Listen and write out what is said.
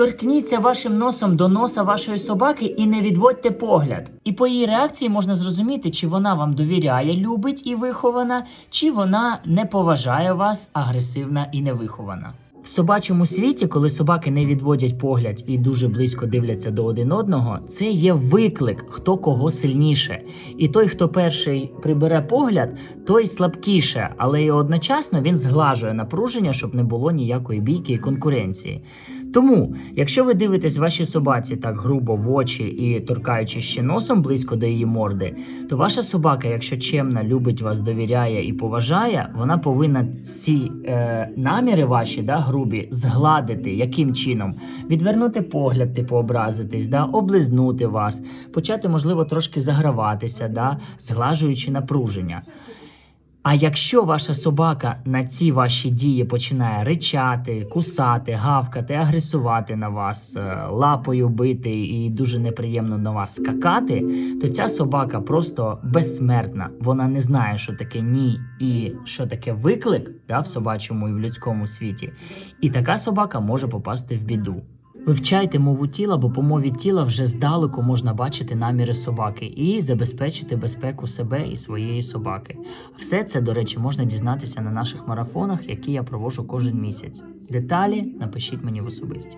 Торкніться вашим носом до носа вашої собаки і не відводьте погляд. І по її реакції можна зрозуміти, чи вона вам довіряє, любить і вихована, чи вона не поважає вас, агресивна і невихована. В собачому світі, коли собаки не відводять погляд і дуже близько дивляться до один одного, це є виклик, хто кого сильніше. І той, хто перший прибере погляд, той слабкіше, але і одночасно він зглажує напруження, щоб не було ніякої бійки і конкуренції. Тому, якщо ви дивитесь вашій собаці так грубо в очі і торкаючи ще носом близько до її морди, то ваша собака, якщо чемна, любить вас, довіряє і поважає, вона повинна ці е, наміри ваші, да, грубі, згладити. Яким чином? Відвернути погляд, типу образитись, да, облизнути вас, почати, можливо, трошки заграватися, да, зглажуючи напруження. А якщо ваша собака на ці ваші дії починає ричати, кусати, гавкати, агресувати на вас, е, лапою бити і дуже неприємно на вас скакати, то ця собака просто безсмертна. Вона не знає, що таке ні і що таке виклик да, в собачому і в людському світі. І така собака може попасти в біду. Вивчайте мову тіла, бо по мові тіла вже здалеку можна бачити наміри собаки і забезпечити безпеку себе і своєї собаки. Все це, до речі, можна дізнатися на наших марафонах, які я провожу кожен місяць. Деталі напишіть мені в особисті.